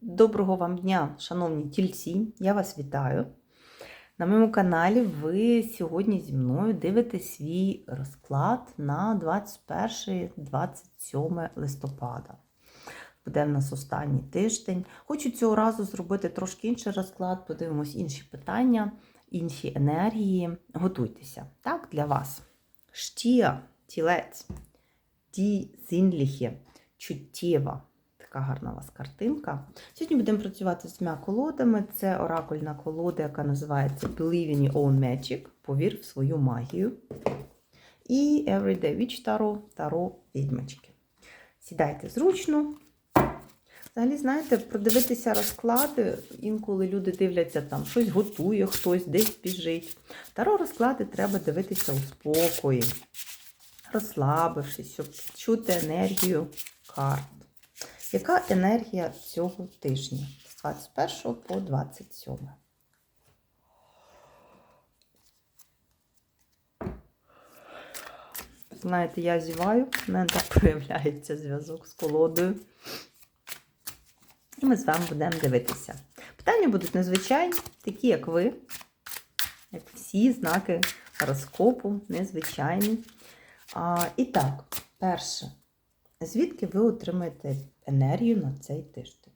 Доброго вам дня, шановні тільці! Я вас вітаю. На моєму каналі ви сьогодні зі мною дивитесь свій розклад на 21-27 листопада. Буде в нас останній тиждень. Хочу цього разу зробити трошки інший розклад, подивимось інші питання, інші енергії. Готуйтеся. Так, для вас. Штія, тілець, ді зінліхе, чуттєва. Така гарна у вас картинка. Сьогодні будемо працювати з двома колодами. Це оракульна колода, яка називається Believe in your own magic. Повір в свою магію. І Everyday Witch Tarot, Таро відьмачки. Сідайте зручно. Взагалі, знаєте, продивитися розклади, інколи люди дивляться, там щось готує, хтось десь біжить. Таро розклади треба дивитися у спокої, розслабившись, щоб чути енергію карт. Яка енергія цього тижня з 21 по 27? Знаєте, я зіваю, в мене так проявляється зв'язок з колодою. І ми з вами будемо дивитися. Питання будуть незвичайні, такі, як ви, як всі знаки гороскопу, незвичайні. А, І так, перше. Звідки ви отримаєте енергію на цей тиждень?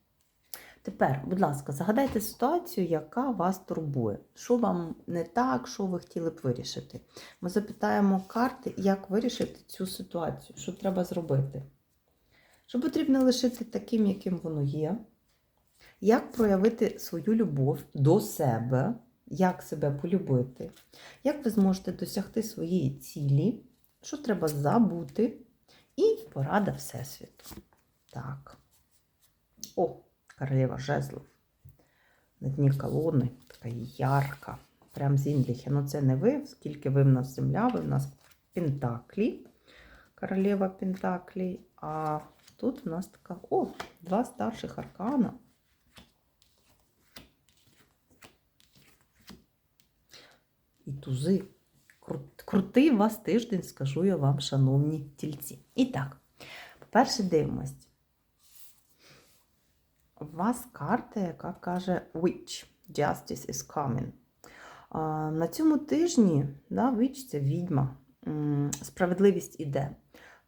Тепер, будь ласка, загадайте ситуацію, яка вас турбує. Що вам не так, що ви хотіли б вирішити? Ми запитаємо карти, як вирішити цю ситуацію, що треба зробити. Що потрібно лишити таким, яким воно є. Як проявити свою любов до себе, як себе полюбити, як ви зможете досягти своєї цілі, що треба забути, і порада Всесвіту. Так. О, королева жезлов. На дні колони, така ярка. Прям з Інліхи. Ну це не ви, оскільки ви в нас земля, ви в нас Пентаклі, королева Пентаклі. А тут в нас така, о, два старших аркана. І тузи. Кру- Крутий вас тиждень, скажу я вам, шановні тільці. І так, по-перше, дивимось. У вас карта, яка каже Witch. Justice is coming. На цьому тижні да, Witch – це відьма. Справедливість іде.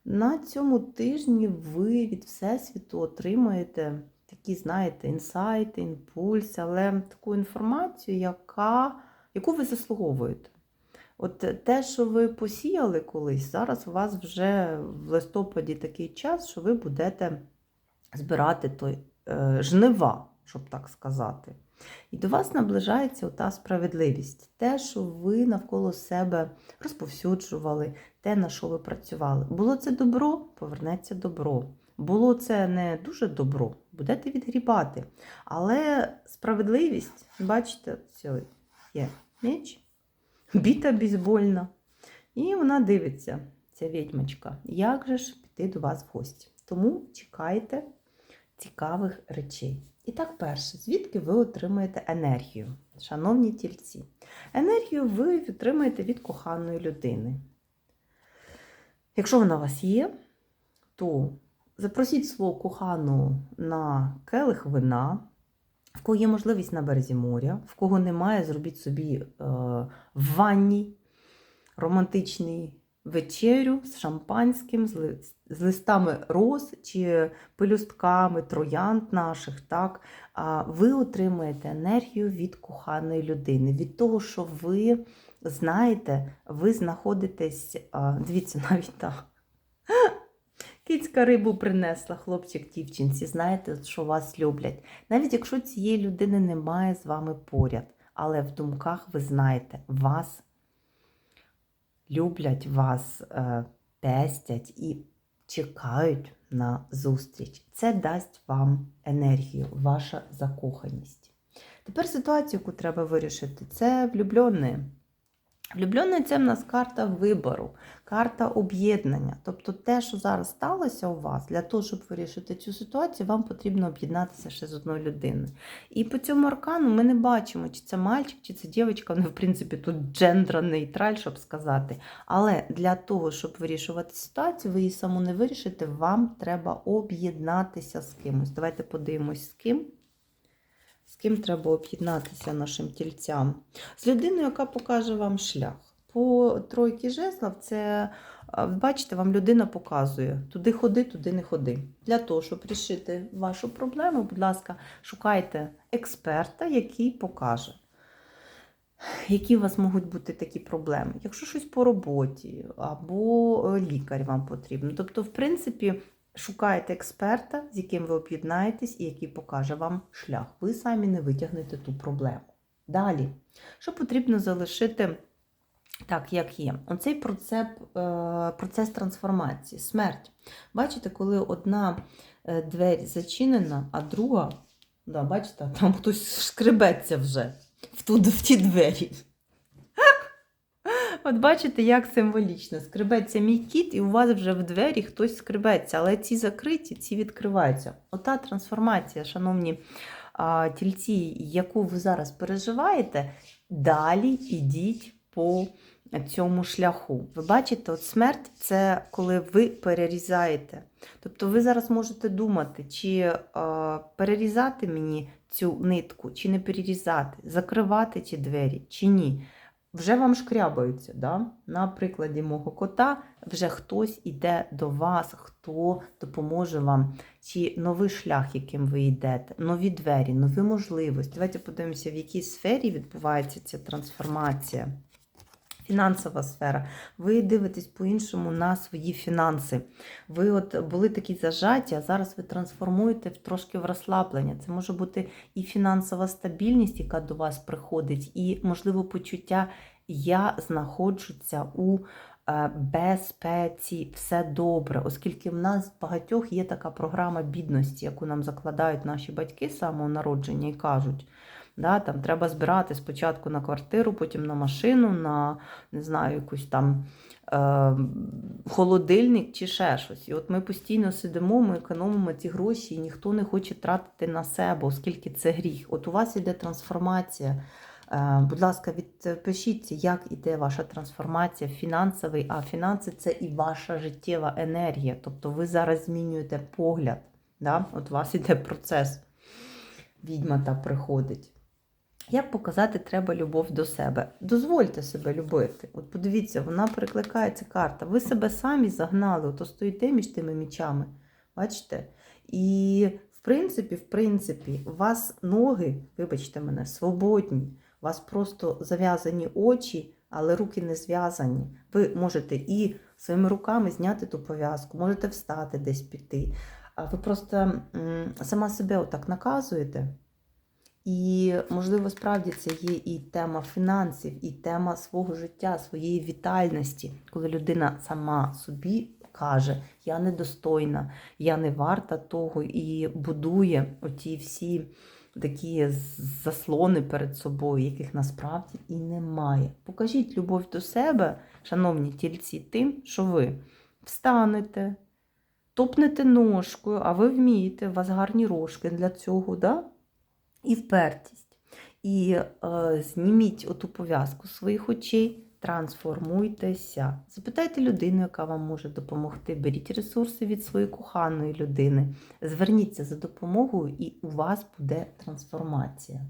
На цьому тижні ви від Всесвіту отримаєте такі, знаєте, інсайти, імпульси, але таку інформацію, яка, яку ви заслуговуєте. От те, що ви посіяли колись, зараз у вас вже в листопаді такий час, що ви будете збирати той е, жнива, щоб так сказати. І до вас наближається та справедливість. Те, що ви навколо себе розповсюджували, те, на що ви працювали. Було це добро, повернеться добро. Було це не дуже добро, будете відгрібати. Але справедливість, бачите, є меч біта бейсбольна. І вона дивиться, ця відьмачка, як же ж піти до вас в гості. Тому чекайте цікавих речей. І так, перше, звідки ви отримаєте енергію, шановні тільці? Енергію ви отримаєте від коханої людини. Якщо вона у вас є, то запросіть свого коханого на келих вина, в кого є можливість на березі моря, в кого немає, зробіть собі е, в ванні романтичний вечерю з шампанським, з, ли- з листами роз чи пелюстками троянд наших. Так? Ви отримаєте енергію від коханої людини, від того, що ви знаєте, ви знаходитесь, дивіться, навіть так. Кицька рибу принесла, хлопчик дівчинці, знаєте, що вас люблять. Навіть якщо цієї людини немає з вами поряд, але в думках ви знаєте, вас люблять, вас е, пестять і чекають на зустріч. Це дасть вам енергію, ваша закоханість. Тепер ситуацію, яку треба вирішити, це влюблені. Влюблена це в нас карта вибору, карта об'єднання. Тобто те, що зараз сталося у вас, для того, щоб вирішити цю ситуацію, вам потрібно об'єднатися ще з одною людиною. І по цьому аркану ми не бачимо, чи це мальчик, чи це дівчинка. Вони, в принципі, тут джендра нейтраль, щоб сказати. Але для того, щоб вирішувати ситуацію, ви її саму не вирішите, вам треба об'єднатися з кимось. Давайте подивимось, з ким. З ким треба об'єднатися нашим тільцям? З людиною, яка покаже вам шлях. По тройки жезлов це, бачите, вам людина показує, туди ходи, туди не ходи. Для того, щоб рішити вашу проблему, будь ласка, шукайте експерта, який покаже. Які у вас можуть бути такі проблеми? Якщо щось по роботі або е, лікар вам потрібен. Тобто, в принципі, шукаєте експерта, з яким ви об'єднаєтесь і який покаже вам шлях. Ви самі не витягнете ту проблему. Далі, що потрібно залишити так, як є? Оцей процес, процес трансформації, смерть. Бачите, коли одна е, двері зачинена, а друга, да, бачите, там хтось шкребеться вже в ті двері. От бачите, як символічно. Скребеться мій кіт, і у вас вже в двері хтось скребеться, але ці закриті, ці відкриваються. Ота трансформація, шановні а, тільці, яку ви зараз переживаєте, далі ідіть по цьому шляху. Ви бачите, от смерть це коли ви перерізаєте. Тобто ви зараз можете думати, чи а, перерізати мені цю нитку, чи не перерізати, закривати ті двері, чи ні. Вже вам шкрябаються. Да? На прикладі мого кота вже хтось іде до вас, хто допоможе вам. Чи новий шлях, яким ви йдете, нові двері, нові можливості. Давайте подивимося, в якій сфері відбувається ця трансформація. Фінансова сфера. Ви дивитесь по-іншому на свої фінанси. Ви от були такі зажаті, а зараз ви трансформуєте в трошки в розслаблення. Це може бути і фінансова стабільність, яка до вас приходить, і, можливо, почуття я знаходжуся у е, безпеці, все добре, оскільки в нас багатьох є така програма бідності, яку нам закладають наші батьки з самого народження і кажуть. Да, там Треба збирати спочатку на квартиру, потім на машину, на не знаю, якусь там е, холодильник чи ще щось. І от ми постійно сидимо, ми економимо ці гроші, і ніхто не хоче тратити на себе, оскільки це гріх. От у вас іде трансформація. Е, Будь ласка, відпишіться, як іде ваша трансформація фінансовий, а фінанси це і ваша життєва енергія. Тобто ви зараз змінюєте погляд. Да? От у вас іде процес. Відьма та приходить. Як показати треба любов до себе? Дозвольте себе любити. От подивіться, вона прикликається карта. Ви себе самі загнали, ото стоїте між тими мічами. Бачите? І в принципі, в принципі, у вас ноги, вибачте мене, свободні, у вас просто зав'язані очі, але руки не зв'язані. Ви можете і своїми руками зняти ту пов'язку, можете встати десь піти. А ви просто сама себе отак наказуєте. І, можливо, справді це є і тема фінансів, і тема свого життя, своєї вітальності, коли людина сама собі каже, я недостойна, я не варта того, і будує оті всі такі заслони перед собою, яких насправді і немає. Покажіть любов до себе, шановні тільці, тим, що ви встанете, топнете ножкою, а ви вмієте, у вас гарні рожки для цього. да? І впертість. І е, зніміть оту пов'язку своїх очей, трансформуйтеся. Запитайте людину, яка вам може допомогти. Беріть ресурси від своєї коханої людини. Зверніться за допомогою, і у вас буде трансформація.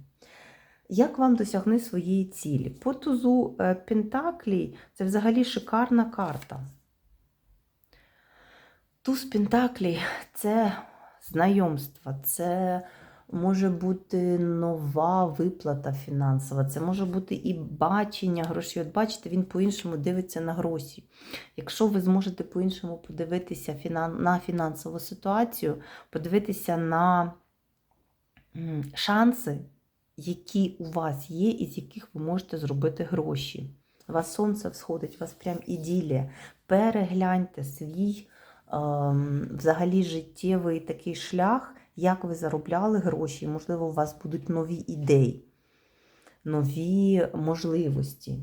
Як вам досягни своєї цілі? По тузу е, Пентаклій це взагалі шикарна карта. Туз Пентаклій це знайомство, це може бути нова виплата фінансова, це може бути і бачення грошей. От бачите, він по-іншому дивиться на гроші. Якщо ви зможете по-іншому подивитися на фінансову ситуацію, подивитися на шанси, які у вас є, і з яких ви можете зробити гроші. У вас сонце всходить, у вас прям іділія. Перегляньте свій ем, взагалі життєвий такий шлях як ви заробляли гроші, можливо, у вас будуть нові ідеї, нові можливості.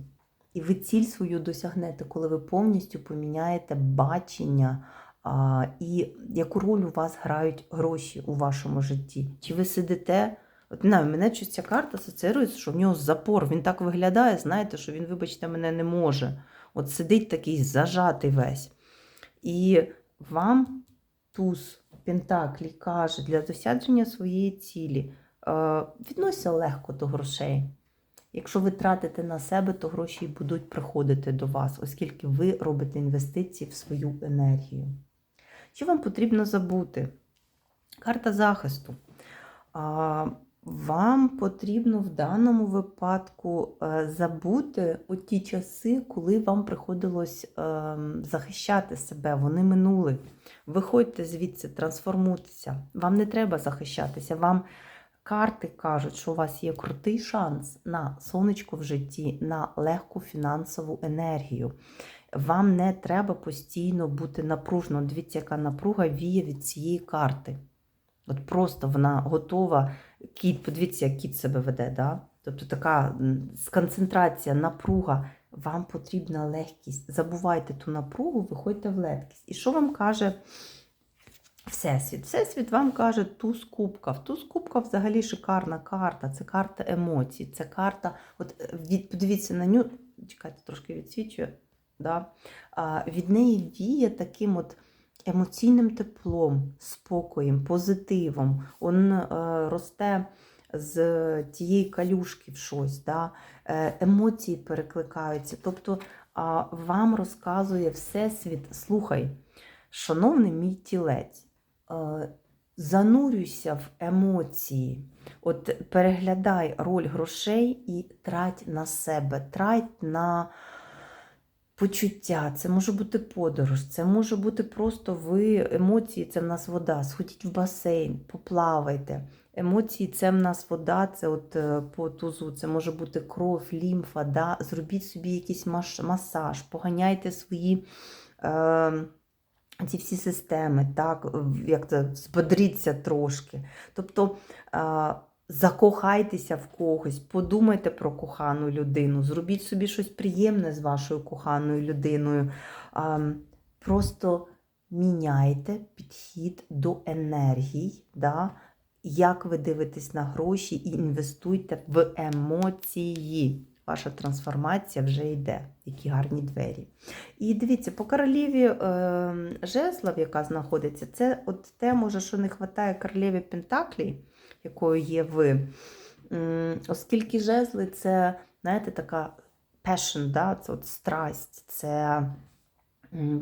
І ви ціль свою досягнете, коли ви повністю поміняєте бачення а, і яку роль у вас грають гроші у вашому житті. Чи ви сидите? От не мене щось ця карта асоціюється, що в нього запор. Він так виглядає, знаєте, що він, вибачте, мене не може. От сидить такий зажатий весь. І вам туз Пентаклі каже, для досядження своєї цілі е, відносься легко до грошей. Якщо ви тратите на себе, то гроші будуть приходити до вас, оскільки ви робите інвестиції в свою енергію. Що вам потрібно забути? Карта захисту. Вам потрібно в даному випадку е, забути у ті часи, коли вам приходилось е, захищати себе, вони минули. Виходьте звідси, трансформуйтеся. Вам не треба захищатися. Вам карти кажуть, що у вас є крутий шанс на сонечко в житті, на легку фінансову енергію. Вам не треба постійно бути напружено. Дивіться, яка напруга віє від цієї карти. От просто вона готова. Кіт, подивіться, як кіт себе веде. Да? Тобто така сконцентрація, напруга. Вам потрібна легкість. Забувайте ту напругу, виходьте в легкість. І що вам каже Всесвіт? Всесвіт вам каже туз кубка. В туз кубка взагалі шикарна карта. Це карта емоцій. Це карта. От е, від, подивіться на нього. Чекайте, трошки відсвічую. Да? А, від неї віє таким от емоційним теплом, спокоєм, позитивом. Он е, росте з тієї калюшки в щось. Да? Е, емоції перекликаються. Тобто вам розказує Всесвіт, слухай, шановний мій тілець, е, занурюйся в емоції. От переглядай роль грошей і трать на себе, трать на почуття. Це може бути подорож, це може бути просто ви емоції, це в нас вода. Сходіть в басейн, поплавайте. Емоції це в нас вода, це от е, по тузу, це може бути кров, лімфа. Да? Зробіть собі якийсь масаж, поганяйте свої. Е, ці всі системи, так, як це, збодріться трошки. Тобто а, закохайтеся в когось, подумайте про кохану людину, зробіть собі щось приємне з вашою коханою людиною. Просто міняйте підхід до енергій, да? як ви дивитесь на гроші і інвестуйте в емоції. Ваша трансформація вже йде, які гарні двері. І дивіться, по королеві е, жезлов, яка знаходиться, це от те, може, що не вистачає королеві Пентаклі, якою є ви. Оскільки жезли це, знаєте, така passion, да? це от страсть, це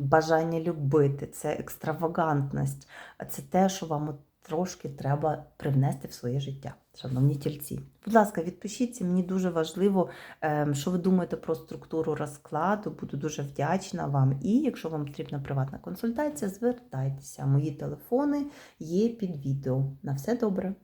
бажання любити, це екстравагантність, це те, що вам от трошки треба привнести в своє життя, шановні тільці. Будь ласка, відпишіться, мені дуже важливо, ем, що ви думаєте про структуру розкладу. Буду дуже вдячна вам. І якщо вам потрібна приватна консультація, звертайтеся. Мої телефони є під відео. На все добре!